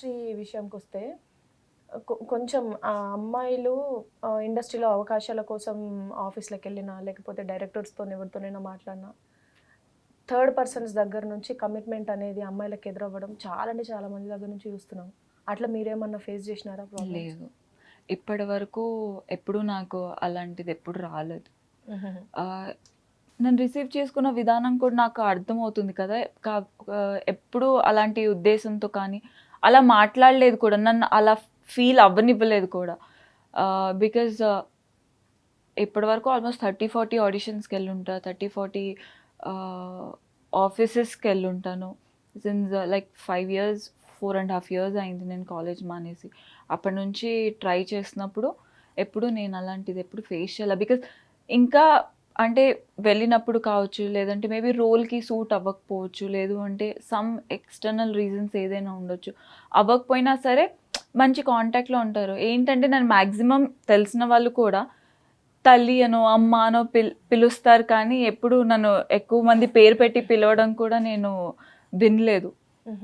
Industry విషయంకి వస్తే కొంచెం ఆ అమ్మాయిలు ఇండస్ట్రీలో అవకాశాల కోసం ఆఫీస్లకు వెళ్ళినా లేకపోతే డైరెక్టర్స్తో ఎవరితోనైనా మాట్లాడినా థర్డ్ పర్సన్స్ దగ్గర నుంచి కమిట్మెంట్ అనేది అమ్మాయిలకు ఎదురవ్వడం చాలా అంటే చాలా మంది దగ్గర నుంచి చూస్తున్నాం. అట్లా మీరేమన్నా ఫేస్ చేసినారా? లేదు. ఇప్పటి వరకు ఎప్పుడు నాకు అలాంటిది ఎప్పుడు రాలేదు. నన్ను రిసీవ్ చేసుకున్న విధానం కూడా నాకు అర్థమవుతుంది కదా. ఎప్పుడు అలాంటి ఉద్దేశంతో కానీ అలా మాట్లాడలేదు కూడా నన్ను అలా ఫీల్ అవ్వనివ్వలేదు కూడా. బికాజ్ ఇప్పటివరకు ఆల్మోస్ట్ థర్టీ ఫార్టీ ఆడిషన్స్కి వెళ్ళుంటా థర్టీ ఫార్టీ ఆఫీసెస్కి వెళ్ళుంటాను. Since like five years four and half years అయింది నేను కాలేజ్ మానేసి. అప్పటి నుంచి ట్రై చేసినప్పుడు ఎప్పుడు నేను అలాంటిది ఎప్పుడు ఫేస్ చేయాలి? బికాజ్ ఇంకా అంటే వెళ్ళినప్పుడు కావచ్చు లేదంటే మేబీ రోల్కి సూట్ అవ్వకపోవచ్చు లేదు అంటే సమ్ ఎక్స్టర్నల్ రీజన్స్ ఏదైనా ఉండొచ్చు. అవ్వకపోయినా సరే మంచి కాంటాక్ట్లో ఉంటారు. ఏంటంటే నేను మ్యాక్సిమం తెలిసిన వాళ్ళు కూడా తల్లి అనో అమ్మ అనో పిల్ పిలుస్తారు కానీ ఎప్పుడు నన్ను ఎక్కువ మంది పేరు పెట్టి పిలవడం కూడా నేను వినలేదు.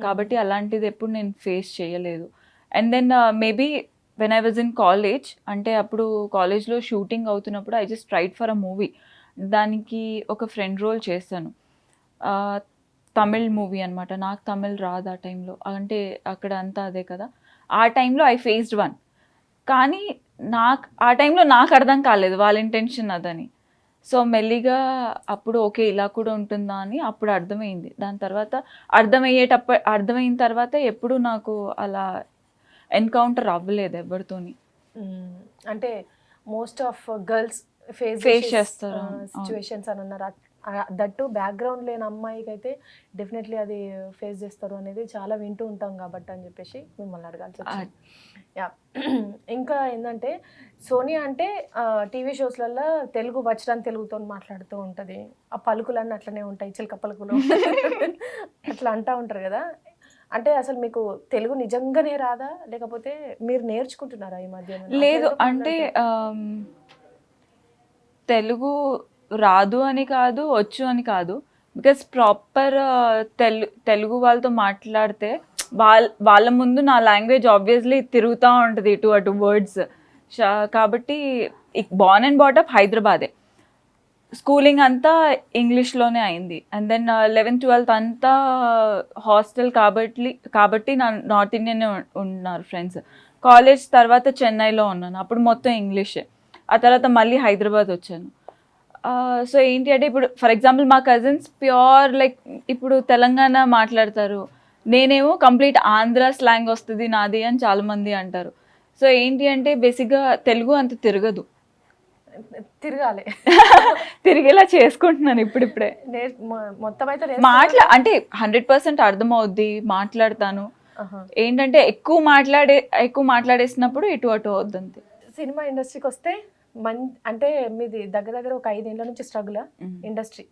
కాబట్టి అలాంటిది ఎప్పుడు నేను ఫేస్ చేయలేదు. And then maybe when I was in college అంటే అప్పుడు కాలేజ్లో షూటింగ్ అవుతున్నప్పుడు I just tried for a movie. దానికి ఒక ఫ్రెండ్ రోల్ చేశాను. తమిళ్ మూవీ అనమాట నాకు తమిళ్ రాదు ఆ టైంలో అంటే అక్కడ అంతా అదే కదా. ఆ టైంలో ఐ ఫేస్డ్ వన్ కానీ నాకు ఆ టైంలో నాకు అర్థం కాలేదు వాళ్ళ ఇంటెన్షన్ అదని. సో మెల్లిగా అప్పుడు ఓకే ఇలా కూడా ఉంటుందా అని అప్పుడు అర్థమైంది. దాని తర్వాత అర్థమయ్యేటప్ప అర్థమైన తర్వాత ఎప్పుడు నాకు అలా ఎన్కౌంటర్ అవ్వలేదు ఎవరితోని. అంటే మోస్ట్ ఆఫ్ గర్ల్స్ ఫేస్ చేస్తారు. సిచ్యువేషన్స్ అని అన్నారు. దట్టు బ్యాక్గ్రౌండ్ లేని అమ్మాయికి అయితే డెఫినెట్లీ అది ఫేస్ చేస్తారు అనేది చాలా వింటూ ఉంటాం కాబట్టి అని చెప్పేసి మిమ్మల్ని అడగాల్సి వచ్చింది. యా ఇంకా ఏంటంటే సోనియా అంటే టీవీ షోస్లలో తెలుగు వచ్చడం తెలుగుతో మాట్లాడుతూ ఉంటుంది. ఆ పలుకులన్నీ అట్లనే ఉంటాయి చిలక పలుకులు. అట్లా అంటూ ఉంటారు కదా. అంటే అసలు మీకు తెలుగు నిజంగానే రాదా? లేకపోతే మీరు నేర్చుకుంటున్నారా ఈ మధ్య లేదు. అంటే తెలుగు రాదు అని కాదు వచ్చు అని కాదు. బికాస్ ప్రాపర్ uh, తెలు తెలుగు వాళ్ళతో మాట్లాడితే వాళ్ళ వాళ్ళ ముందు నా లాంగ్వేజ్ ఆబ్వియస్లీ తిరుగుతూ ఉంటుంది ఇటు అటు వర్డ్స్ కాబట్టి బాన్ అండ్ బాటప్ హైదరాబాదే. స్కూలింగ్ అంతా ఇంగ్లీష్లోనే అయింది. అండ్ దెన్ లెవెన్త్ ట్వెల్త్ అంతా హాస్టల్ కాబట్టి కాబట్టి నా నార్త్ ఇండియన్ ఉన్నారు ఫ్రెండ్స్ కాలేజ్ తర్వాత చెన్నైలో ఉన్నాను. అప్పుడు మొత్తం ఇంగ్లీషే. ఆ తర్వాత మళ్ళీ హైదరాబాద్ వచ్చాను. సో ఏంటి అంటే ఇప్పుడు ఫర్ ఎగ్జాంపుల్ మా కజిన్స్ ప్యూర్ లైక్ ఇప్పుడు తెలంగాణ మాట్లాడతారు. నేనేమో కంప్లీట్ ఆంధ్ర స్లాంగ్ వస్తుంది నాది అని చాలామంది అంటారు. సో ఏంటి అంటే బేసిక్గా తెలుగు అంత తిరగదు. తిరగాలి. తిరిగేలా చేసుకుంటున్నాను ఇప్పుడిప్పుడే. మొత్తం అయితే మాట్లా అంటే హండ్రెడ్ పర్సెంట్ అర్థమవుద్ది మాట్లాడతాను. ఏంటంటే ఎక్కువ మాట్లాడే ఎక్కువ మాట్లాడేసినప్పుడు ఇటు అటు అవుద్ది అంతే సినిమా ఇండస్ట్రీకి వస్తే మన్ అంటే మీది దగ్గర దగ్గర ఒక ఐదేళ్ళ నుంచి స్ట్రగుల్ ఇండస్ట్రీ.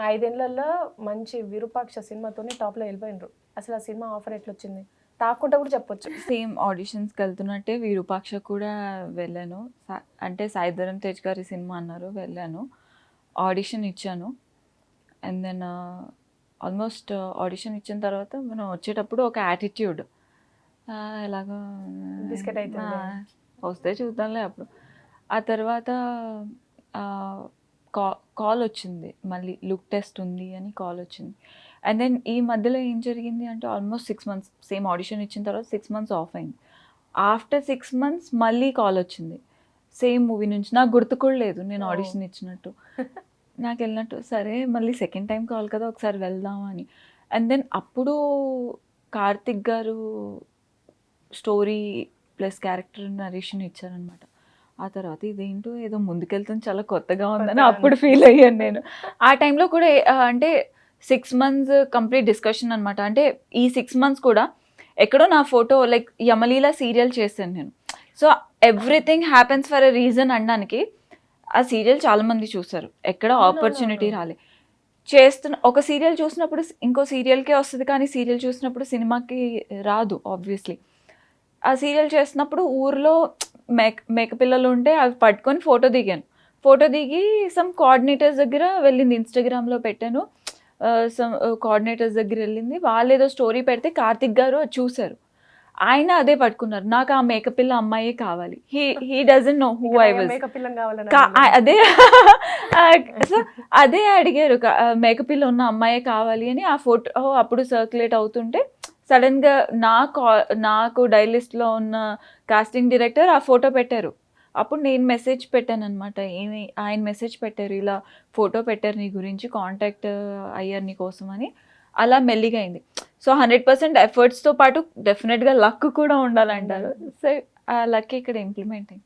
ఐదేళ్ళలో మంచి విరూపాక్ష సినిమాతోనే టాప్లో వెళ్ళిపోయినరు అసలు ఆ సినిమా ఆఫర్ ఎట్లా వచ్చింది తాకుంటా కూడా చెప్పొచ్చు. సేమ్ ఆడిషన్స్కి వెళ్తున్నట్టే విరూపాక్ష కూడా వెళ్ళాను. అంటే సాయిధరం తేజ్ గారి సినిమా అన్నారు వెళ్ళాను. ఆడిషన్ ఇచ్చాను. అండ్ దెన్ ఆల్మోస్ట్ ఆడిషన్ ఇచ్చిన తర్వాత మనం వచ్చేటప్పుడు ఒక యాటిట్యూడ్. ఎలాగో అవుతుంది. ఆ, వస్తే చూద్దాంలే అప్పుడు. ఆ తర్వాత కా కాల్ వచ్చింది. మళ్ళీ లుక్ టెస్ట్ ఉంది అని కాల్ వచ్చింది. అండ్ దెన్ ఈ మధ్యలో ఏం జరిగింది అంటే almost six months same audition ఇచ్చిన తర్వాత సిక్స్ మంత్స్ ఆఫ్ అయింది. ఆఫ్టర్ సిక్స్ మంత్స్ మళ్ళీ కాల్ వచ్చింది. సేమ్ మూవీ నుంచి. నాకు గుర్తు కూడా లేదు నేను. ఆడిషన్ ఇచ్చినట్టు. నాకు వెళ్ళినట్టు సరే మళ్ళీ సెకండ్ టైం కాల్ కదా ఒకసారి వెళ్దాం అని. అండ్ దెన్ అప్పుడు కార్తిక్ గారు స్టోరీ ప్లస్ క్యారెక్టర్ నరేషన్ ఇచ్చారనమాట ఆ తర్వాత ఇదేంటో ఏదో ముందుకెళ్తుంది చాలా కొత్తగా ఉందని అప్పుడు ఫీల్ అయ్యాను నేను. ఆ టైంలో కూడా అంటే సిక్స్ మంత్స్ కంప్లీట్ డిస్కషన్ అనమాట అంటే ఈ సిక్స్ మంత్స్ కూడా ఎక్కడో నా ఫోటో లైక్ యమలీల సీరియల్ చేశాను నేను. So everything happens for a reason అనడానికి ఆ సీరియల్ చాలా మంది చూస్తారు ఎక్కడ. ఆపర్చునిటీ రాలే. చేస్తున్న ఒక సీరియల్ చూసినప్పుడు ఇంకో సీరియల్కే వస్తుంది కానీ సీరియల్ చూసినప్పుడు సినిమాకి రాదు ఆబ్వియస్లీ ఆ సీరియల్ చేస్తున్నప్పుడు ఊర్లో మేక మేకపిల్లలు ఉంటే అవి పట్టుకొని ఫోటో దిగాను. ఫోటో దిగి సమ్ కోఆర్డినేటర్స్ దగ్గర వెళ్ళింది ఇన్స్టాగ్రామ్లో పెట్టాను. సమ్ కోఆర్డినేటర్స్ దగ్గర వెళ్ళింది. వాళ్ళు ఏదో స్టోరీ పెడితే కార్తిక్ గారు చూశారు. ఆయన అదే పట్టుకున్నారు. నాకు ఆ మేకప్ పిల్ల అమ్మాయే కావాలి. He he doesn't know who I was. అదే సో అదే అడిగారు. మేకప్ పిల్ల ఉన్న అమ్మాయే కావాలి అని ఆ ఫోటో అప్పుడు సర్క్యులేట్ అవుతుంటే సడన్గా నా కా- నాకు డైలిస్ట్లో ఉన్న కాస్టింగ్ డైరెక్టర్ ఆ ఫోటో పెట్టారు. అప్పుడు నేను మెసేజ్ పెట్టాను అనమాట ఏమి ఆయన మెసేజ్ పెట్టారు ఇలా ఫోటో పెట్టారు నీ గురించి కాంటాక్ట్ అయ్యారు నీ కోసం అని. అలా మెల్లిగా అయింది. సో హండ్రెడ్ పర్సెంట్ ఎఫర్ట్స్తో పాటు డెఫినెట్గా లక్ కూడా ఉండాలంటారు. సో ఆ లక్ ఇక్కడ ఇంప్లిమెంట్ అయింది.